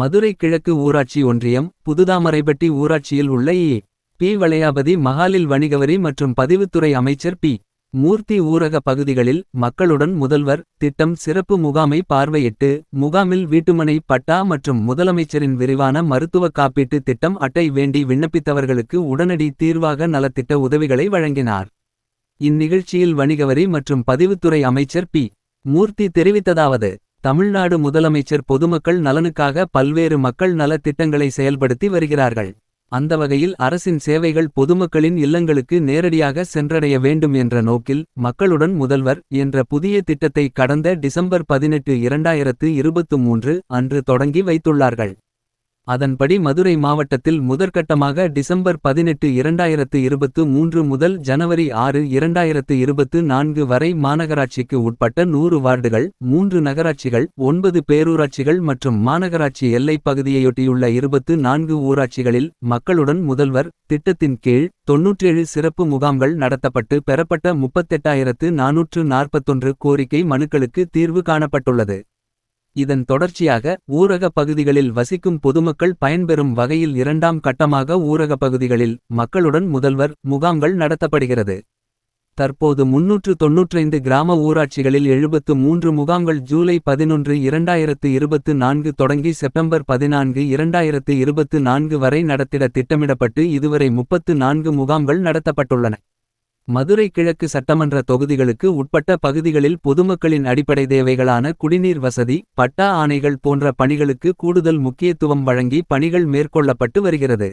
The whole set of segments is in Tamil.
மதுரை கிழக்கு ஊராட்சி ஒன்றியம் புதுதாமரைப்பட்டி ஊராட்சியில் உள்ள ஏ பி. வளையாபதி மகாலில் வணிகவரி மற்றும் பதிவுத்துறை அமைச்சர் பி. மூர்த்தி ஊரக பகுதிகளில் மக்களுடன் முதல்வர் திட்டம் சிறப்பு முகாமை பார்வையிட்டு முகாமில் வீட்டுமனை பட்டா மற்றும் முதலமைச்சரின் விரிவான மருத்துவ காப்பீட்டு திட்டம் அட்டை வேண்டி விண்ணப்பித்தவர்களுக்கு உடனடி தீர்வாக நலத்திட்ட உதவிகளை வழங்கினார். இந்நிகழ்ச்சியில் வணிகவரி மற்றும் பதிவுத்துறை அமைச்சர் பி. மூர்த்தி தெரிவித்ததாவது. தமிழ்நாடு முதலமைச்சர் பொதுமக்கள் நலனுக்காக பல்வேறு மக்கள் நலத் திட்டங்களை செயல்படுத்தி வருகிறார்கள். அந்த வகையில் அரசின் சேவைகள் பொதுமக்களின் இல்லங்களுக்கு நேரடியாக சென்றடைய வேண்டும் என்ற நோக்கில் மக்களுடன் முதல்வர் என்ற புதிய திட்டத்தை கடந்த டிசம்பர் 18 2023 அன்று தொடங்கி வைத்துள்ளார்கள். அதன்படி மதுரை மாவட்டத்தில் முதற்கட்டமாக டிசம்பர் 18 2023 முதல் ஜனவரி 6 2024 வரை மாநகராட்சிக்கு உட்பட்ட நூறு வார்டுகள் மூன்று நகராட்சிகள் ஒன்பது பேரூராட்சிகள் மற்றும் மாநகராட்சி எல்லைப் பகுதியையொட்டியுள்ள 24 ஊராட்சிகளில் மக்களுடன் முதல்வர் திட்டத்தின் கீழ் 97 சிறப்பு முகாம்கள் நடத்தப்பட்டு பெறப்பட்ட 38441 கோரிக்கை மனுக்களுக்கு தீர்வு காணப்பட்டுள்ளது. இதன் தொடர்ச்சியாக ஊரக பகுதிகளில் வசிக்கும் பொதுமக்கள் பயன்பெறும் வகையில் இரண்டாம் கட்டமாக ஊரக பகுதிகளில் மக்களுடன் முதல்வர் முகாம்கள் நடத்தப்படுகிறது. தற்போது 395 கிராம ஊராட்சிகளில் 73 முகாம்கள் ஜூலை 11 2024 தொடங்கி செப்டம்பர் 14 2024 வரை நடத்திட திட்டமிடப்பட்டு இதுவரை 34 முகாம்கள் நடத்தப்பட்டுள்ளன. மதுரை கிழக்கு சட்டமன்ற தொகுதிகளுக்கு உட்பட்ட பகுதிகளில் பொதுமக்களின் அடிப்படை தேவைகளான குடிநீர் வசதி பட்டா ஆணைகள் போன்ற பணிகளுக்கு கூடுதல் முக்கியத்துவம் வழங்கி பணிகள் மேற்கொள்ளப்பட்டு வருகிறது.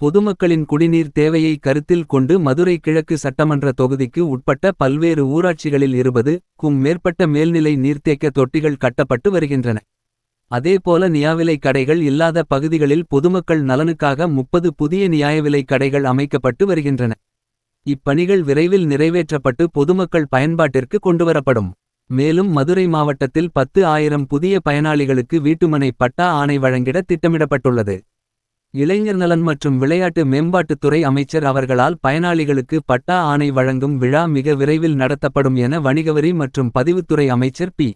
பொதுமக்களின் குடிநீர் தேவையை கருத்தில் கொண்டு மதுரை கிழக்கு சட்டமன்ற தொகுதிக்கு உட்பட்ட பல்வேறு ஊராட்சிகளில் 20 க்கும் மேற்பட்ட மேல்நிலை நீர்த்தேக்க தொட்டிகள் கட்டப்பட்டு வருகின்றன. அதேபோல நியாவிலை கடைகள் இல்லாத பகுதிகளில் பொதுமக்கள் நலனுக்காக 30 புதிய நியாயவிலை கடைகள் அமைக்கப்பட்டு வருகின்றன. இப்பணிகள் விரைவில் நிறைவேற்றப்பட்டு பொதுமக்கள் பயன்பாட்டிற்கு கொண்டுவரப்படும். மேலும் மதுரை மாவட்டத்தில் 10 ஆயிரம் புதிய பயனாளிகளுக்கு வீட்டுமனை பட்டா ஆணை வழங்கிட திட்டமிடப்பட்டுள்ளது. இளைஞர் நலன் மற்றும் விளையாட்டு மேம்பாட்டுத்துறை அமைச்சர் அவர்களால் பயனாளிகளுக்கு பட்டா ஆணை வழங்கும் விழா மிக விரைவில் நடத்தப்படும் என வணிகவரி மற்றும் பதிவுத்துறை அமைச்சர் பி.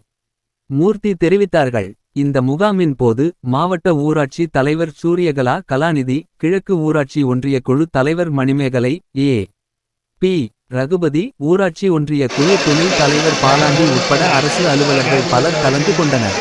மூர்த்தி தெரிவித்தார்கள். இந்த முகாமின் போது மாவட்ட ஊராட்சி தலைவர் சூரியகலா கலாநிதி கிழக்கு ஊராட்சி ஒன்றிய குழு தலைவர் மணிமேகலை ஏ. பி. ரகுபதி ஊராட்சி ஒன்றிய குழு துணைத் தலைவர் பாலாண்டி உட்பட அரசு அலுவலர்கள் பலர் கலந்து கொண்டனர்.